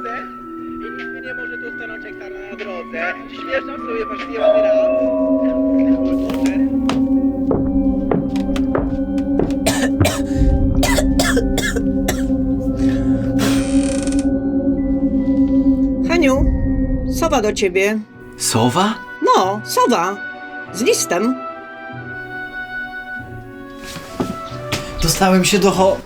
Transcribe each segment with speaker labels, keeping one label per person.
Speaker 1: chce i mi nie może tu stanąć jak stara na drodze. Śmieszam sobie wasz rap. Może.
Speaker 2: Heniu, sowa do ciebie.
Speaker 3: Sowa?
Speaker 2: No, sowa. Z listem.
Speaker 3: Dostałem się do ho...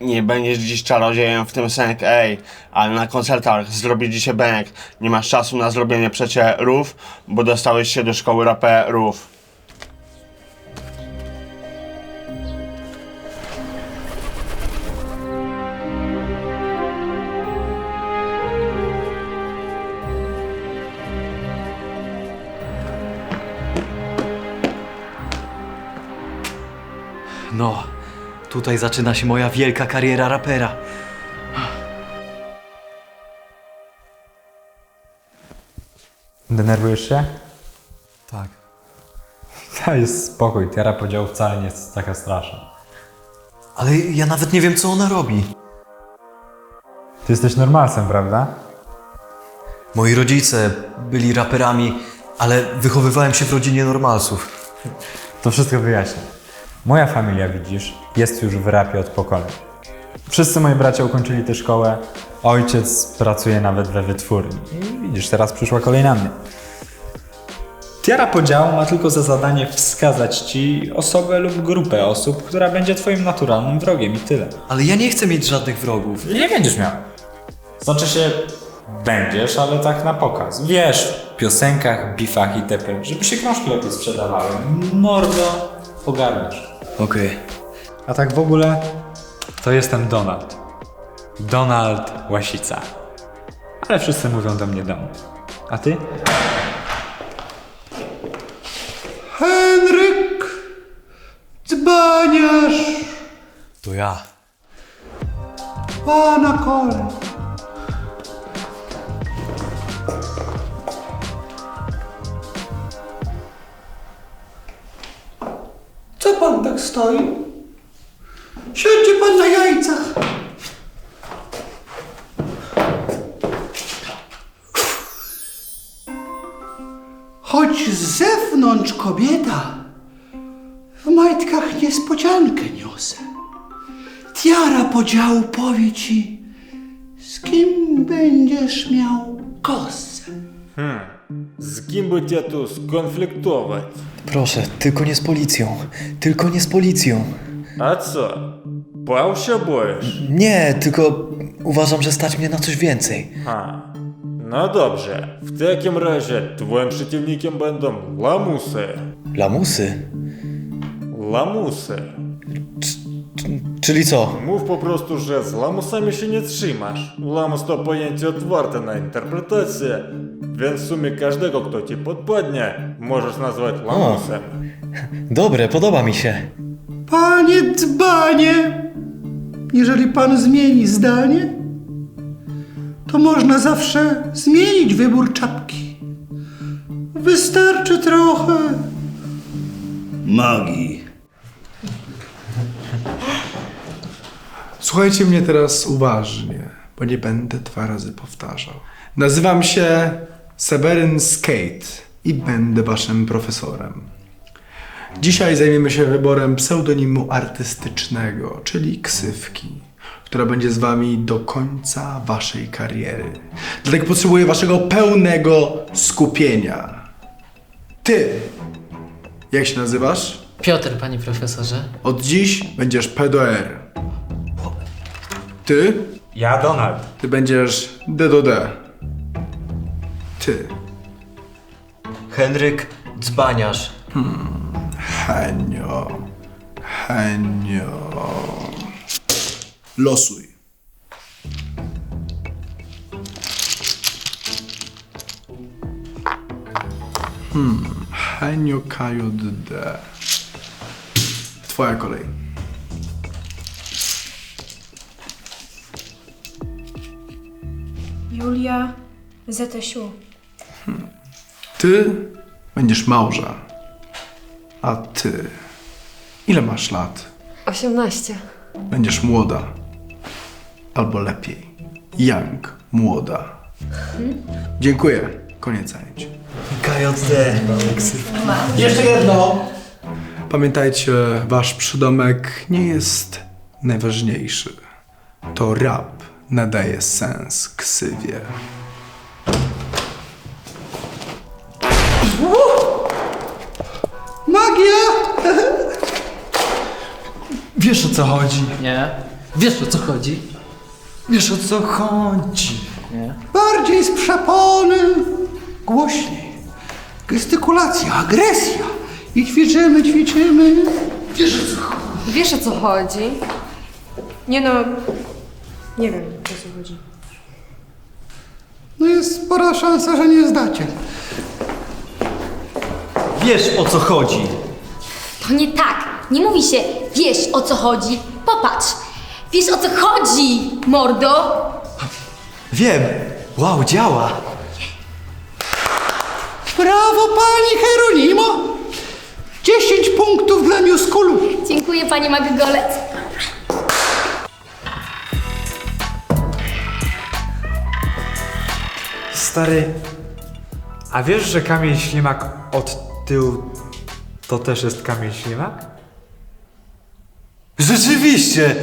Speaker 4: Nie będziesz dziś czarodziejem w tym senk, ej, ale na koncertach zrobi dzisiaj bęk. Nie masz czasu na zrobienie przecie rów, bo dostałeś się do szkoły raperów.
Speaker 3: No, tutaj zaczyna się moja wielka kariera rapera.
Speaker 5: Denerwujesz się?
Speaker 3: Tak.
Speaker 5: Daj spokój, tiara podziału wcale nie jest taka straszna.
Speaker 3: Ale ja nawet nie wiem, co ona robi.
Speaker 5: Ty jesteś normalsem, prawda?
Speaker 3: Moi rodzice byli raperami, ale wychowywałem się w rodzinie normalsów.
Speaker 5: To wszystko wyjaśnię. Moja familia, widzisz, jest już w rapie od pokoleń. Wszyscy moi bracia ukończyli tę szkołę, ojciec pracuje nawet we wytwórni. I widzisz, teraz przyszła kolej na mnie. Tiara podziału ma tylko za zadanie wskazać ci osobę lub grupę osób, która będzie twoim naturalnym wrogiem i tyle.
Speaker 3: Ale ja nie chcę mieć żadnych wrogów.
Speaker 5: Nie będziesz miał. Znaczy się, będziesz, ale tak na pokaz. Wiesz, w piosenkach, bifach itp., żeby się książki lepiej sprzedawały. Mordo, ogarniesz.
Speaker 3: Okej.
Speaker 5: A tak w ogóle, to jestem Donald. Donald Łasica. Ale wszyscy mówią do mnie Don. A ty?
Speaker 6: Henryk! Dzbaniarz!
Speaker 3: To ja.
Speaker 6: Pana kolej! Co pan tak stoi? Siedzi pan na jajcach! Choć z zewnątrz kobieta, w majtkach niespodziankę niosę. Tiara podziału powie ci, z kim będziesz miał kosę.
Speaker 7: Z kim by cię tu skonfliktować?
Speaker 3: Proszę, tylko nie z policją. Tylko nie z policją.
Speaker 7: A co? Bał się boisz?
Speaker 3: Nie, tylko uważam, że stać mnie na coś więcej.
Speaker 7: Ha. No dobrze. W takim razie twoim przeciwnikiem będą lamusy.
Speaker 3: Lamusy?
Speaker 7: Lamusy.
Speaker 3: Czyli co?
Speaker 7: Mów po prostu, że z lamusami się nie trzymasz. Lamus to pojęcie otwarte na interpretację, więc w sumie każdego, kto ci podpadnie, możesz nazwać lamusem.
Speaker 3: Dobre, podoba mi się.
Speaker 6: Panie dzbanie, jeżeli pan zmieni zdanie, to można zawsze zmienić wybór czapki. Wystarczy trochę magii.
Speaker 8: Słuchajcie mnie teraz uważnie, bo nie będę dwa razy powtarzał. Nazywam się Seweryn Skate i będę waszym profesorem. Dzisiaj zajmiemy się wyborem pseudonimu artystycznego, czyli ksywki, która będzie z wami do końca waszej kariery. Dlatego potrzebuję waszego pełnego skupienia. Ty, jak się nazywasz?
Speaker 9: Piotr, panie profesorze.
Speaker 8: Od dziś będziesz P do R. Ty?
Speaker 5: Ja Donald.
Speaker 8: Ty będziesz D do D. Ty.
Speaker 3: Henryk Dzbaniarz.
Speaker 8: Henio. Henio. Losuj. Hmm. Henio KJD. Twoja kolej.
Speaker 10: Julia ZSU.
Speaker 8: Ty będziesz małża. A ty. Ile masz lat?
Speaker 10: 18.
Speaker 8: Będziesz młoda. Albo lepiej. Young, młoda. Dziękuję. Koniec zajęć.
Speaker 3: KJD.
Speaker 1: Jeszcze jedno.
Speaker 8: Pamiętajcie, wasz przydomek nie jest najważniejszy. To rap nadaje sens ksywie.
Speaker 6: Magia!
Speaker 5: Wiesz o co chodzi?
Speaker 9: Nie. Wiesz o co chodzi?
Speaker 5: Wiesz o co chodzi?
Speaker 6: Bardziej z przeponem. Głośniej. Gestykulacja, agresja. I ćwiczymy, ćwiczymy. Wiesz o co chodzi?
Speaker 10: Wiesz o co chodzi? Nie no, nie wiem o co chodzi.
Speaker 6: No jest spora szansa, że nie zdacie.
Speaker 3: Wiesz o co chodzi.
Speaker 11: To nie tak. Nie mówi się, wiesz o co chodzi. Popatrz. Wiesz o co chodzi, mordo?
Speaker 3: Wiem. Wow, działa.
Speaker 6: Brawo, pani Heronimo! 10 punktów dla Newskulu.
Speaker 11: Dziękuję, panie Maggolec.
Speaker 5: Stary, a wiesz, że kamień ślimak od tyłu to też jest kamień ślimak?
Speaker 3: Rzeczywiście!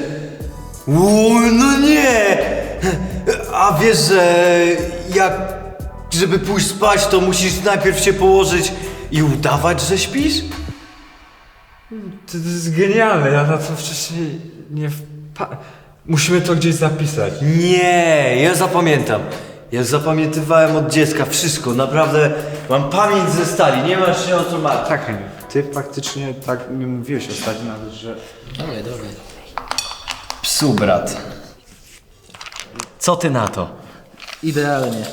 Speaker 3: Ło, no nie! A wiesz, że jak żeby pójść spać, to musisz najpierw się położyć i udawać, że śpisz?
Speaker 5: To, to jest genialne, ja na to wcześniej nie wpa... Musimy to gdzieś zapisać.
Speaker 3: Nie, ja zapamiętam. Ja zapamiętywałem od dziecka wszystko, naprawdę mam pamięć ze stali, nie masz się o co martwić.
Speaker 5: Tak, Henry, ty faktycznie tak mi mówiłeś ostatnio nawet, że...
Speaker 9: Dawaj, dawaj.
Speaker 3: Psu, brat. Co ty na to?
Speaker 9: Idealnie.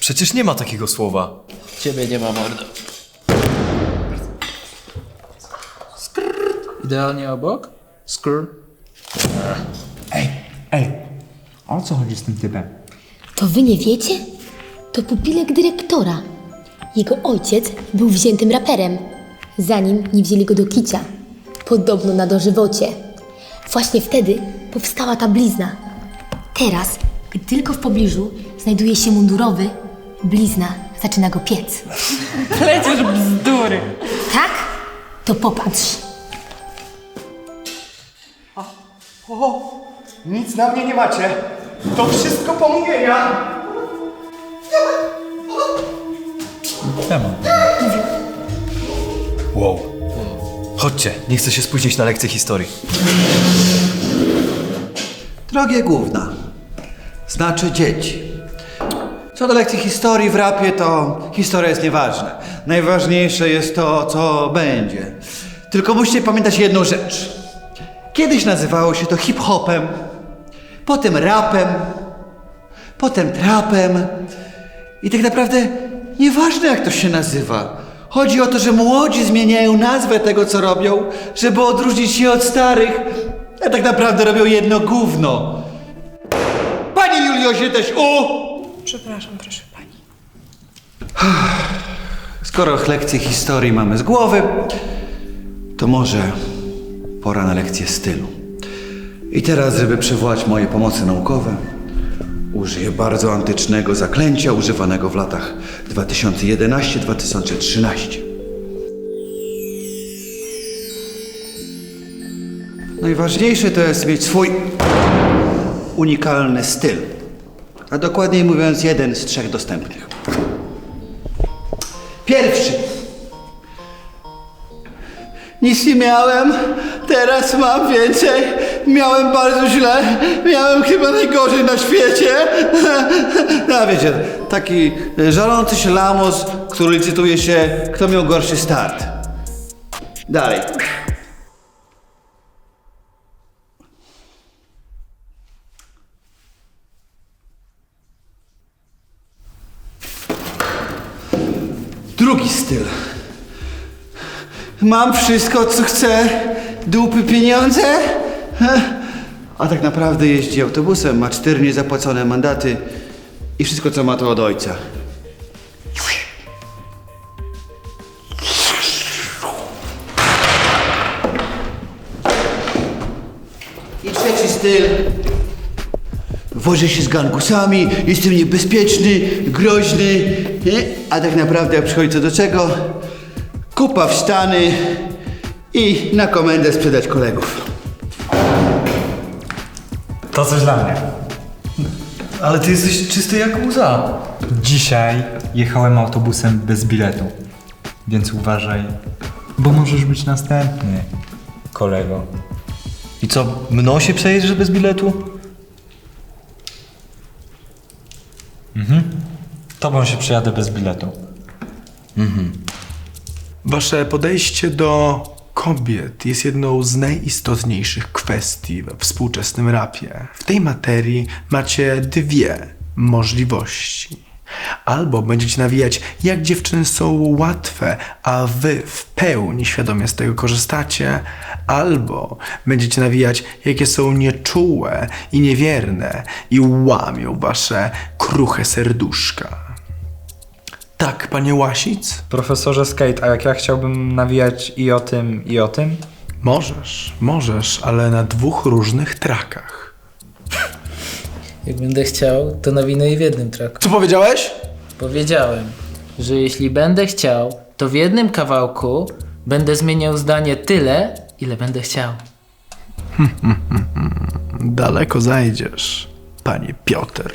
Speaker 3: Przecież nie ma takiego słowa.
Speaker 9: Ciebie nie ma mordo. Idealnie obok? Skrr.
Speaker 5: O co chodzi z tym typem?
Speaker 11: To wy nie wiecie? To pupilek dyrektora. Jego ojciec był wziętym raperem, zanim nie wzięli go do kicia. Podobno na dożywocie. Właśnie wtedy powstała ta blizna. Teraz, gdy tylko w pobliżu znajduje się mundurowy, blizna zaczyna go piec.
Speaker 10: Lecisz bzdury.
Speaker 11: Tak? To popatrz.
Speaker 1: Nic na mnie nie macie. To wszystko pomówienia.
Speaker 3: Wow. Chodźcie, nie chcę się spóźnić na lekcję historii.
Speaker 6: Drogie główna, znaczy dzieci. Co do lekcji historii w rapie, to historia jest nieważna. Najważniejsze jest to, co będzie. Tylko musicie pamiętać jedną rzecz. Kiedyś nazywało się to hip-hopem, potem rapem, potem trapem. I tak naprawdę nieważne jak to się nazywa. Chodzi o to, że młodzi zmieniają nazwę tego, co robią, żeby odróżnić się od starych, a tak naprawdę robią jedno gówno. Panie Juliosie też u!
Speaker 10: Przepraszam, proszę pani.
Speaker 6: Skoro lekcję historii mamy z głowy, to może pora na lekcję stylu. I teraz, żeby przywołać moje pomocy naukowe, użyję bardzo antycznego zaklęcia używanego w latach 2011-2013. Najważniejsze to jest mieć swój unikalny styl, a dokładniej mówiąc jeden z trzech dostępnych. Pierwszy. Nic nie miałem, teraz mam więcej. Miałem bardzo źle, miałem chyba najgorzej na świecie. No wiecie, taki żalący się lamus, który licytuje się, kto miał gorszy start. Dalej. Drugi styl. Mam wszystko, co chcę. Dupy pieniądze. A tak naprawdę jeździ autobusem, ma cztery niezapłacone mandaty i wszystko, co ma to od ojca. trzeci styl. Wożę się z gangusami, jestem niebezpieczny, groźny, a tak naprawdę jak przychodzi co do czego, kupa w Stany i na komendę sprzedać kolegów.
Speaker 5: To coś dla mnie.
Speaker 3: Ale ty jesteś czysty jak łza.
Speaker 5: Dzisiaj jechałem autobusem bez biletu, więc uważaj, bo możesz być następny, kolego.
Speaker 3: I co, mną się przejeżdżasz bez biletu?
Speaker 5: Tobą się przejadę bez biletu.
Speaker 8: Wasze podejście do kobiet jest jedną z najistotniejszych kwestii we współczesnym rapie. W tej materii macie dwie możliwości. Albo będziecie nawijać, jak dziewczyny są łatwe, a wy w pełni świadomie z tego korzystacie, albo będziecie nawijać, jakie są nieczułe i niewierne i łamią wasze kruche serduszka. Tak, panie Łasic?
Speaker 5: Profesorze Skate, a jak ja chciałbym nawijać i o tym, i o tym?
Speaker 8: Możesz, możesz, ale na dwóch różnych trakach.
Speaker 9: Jak będę chciał, to nawinę i w jednym traku.
Speaker 8: Co powiedziałeś?
Speaker 9: Powiedziałem, że jeśli będę chciał, to w jednym kawałku będę zmieniał zdanie tyle, ile będę chciał.
Speaker 8: Daleko zajdziesz, panie Piotr.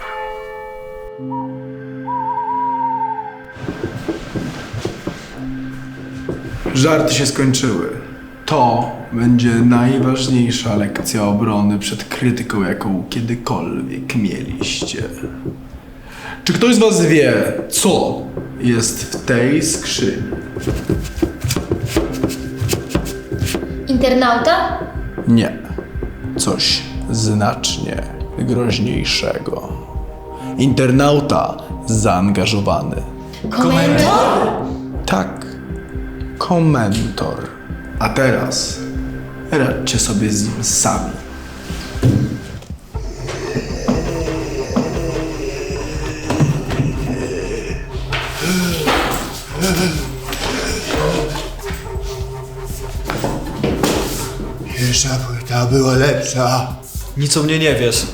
Speaker 8: Żarty się skończyły. To będzie najważniejsza lekcja obrony przed krytyką, jaką kiedykolwiek mieliście. Czy ktoś z was wie, co jest w tej skrzyni?
Speaker 11: Internauta?
Speaker 8: Nie. Coś znacznie groźniejszego. Internauta zaangażowany.
Speaker 11: Komentor?
Speaker 8: Tak. Komentor. A teraz radźcie sobie z nim sami.
Speaker 3: Pierwsza płyta była lepsza. Nic o mnie nie wiesz.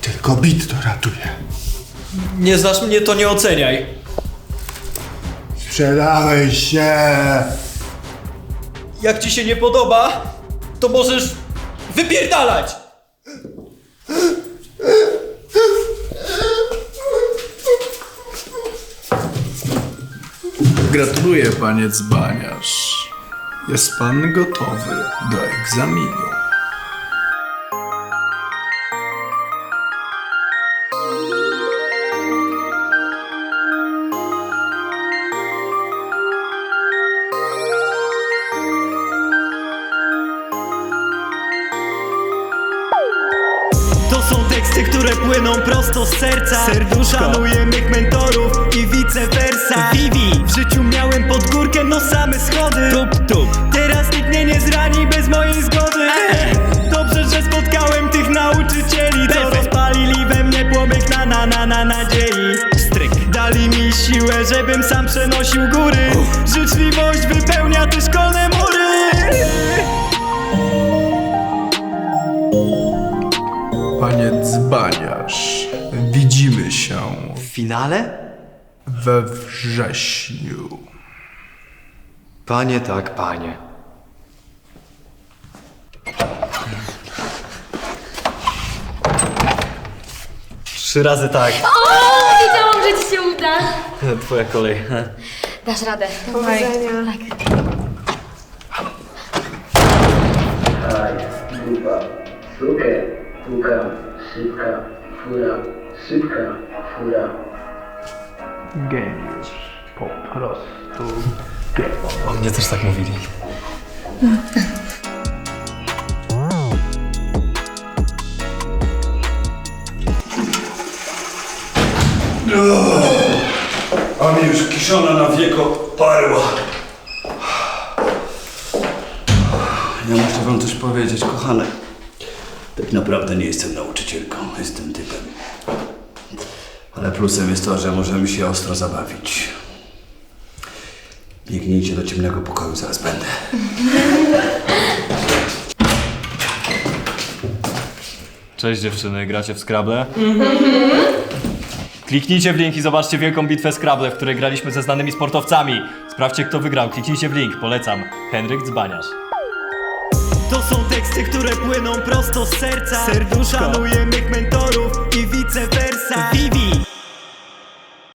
Speaker 3: Tylko bit to ratuje.
Speaker 12: Nie znasz mnie, to nie oceniaj.
Speaker 3: Sprzedałeś się.
Speaker 12: Jak ci się nie podoba, to możesz wypierdalać!
Speaker 8: Gratuluję, panie dzbaniarz. Jest pan gotowy do egzaminu.
Speaker 12: Serca. Serduszko. Szanuję mych mentorów i vice versa. Vivi. W życiu miałem pod górkę, no same schody. Tup, tup. Teraz nikt mnie nie zrani bez mojej zgody. Dobrze, że spotkałem tych nauczycieli Co rozpalili we mnie płomyk na na na na nadziei. Stryk. Dali mi siłę, żebym sam przenosił góry. Życzliwość wypełnia te szkolne mury.
Speaker 8: Panie
Speaker 3: W finale?
Speaker 8: we wrześniu.
Speaker 3: Panie tak, panie. Trzy razy tak.
Speaker 11: O, wiedziałam, że ci się uda.
Speaker 3: Twoja kolej.
Speaker 11: Dasz radę.
Speaker 10: Powodzenia.
Speaker 9: Sukę, puka, szybka, fura, szybka, fura.
Speaker 8: Geniusz. Po prostu.
Speaker 3: O mnie też tak mówili.
Speaker 13: A mnie już kiszona na wieko parła. Ja muszę wam coś powiedzieć, kochane. Tak naprawdę nie jestem nauczycielką, jestem typem. Ale plusem jest to, że możemy się ostro zabawić. Biegnijcie do ciemnego pokoju, zaraz będę.
Speaker 1: Cześć dziewczyny, gracie w Scrabble? Kliknijcie w link i zobaczcie wielką bitwę Scrabble, w której graliśmy ze znanymi sportowcami. Sprawdźcie kto wygrał, kliknijcie w link, polecam. Henryk Dzbaniarz.
Speaker 12: To są teksty, które płyną prosto z serca Serduszka Szanuję mych mentorów i vice versa Vivi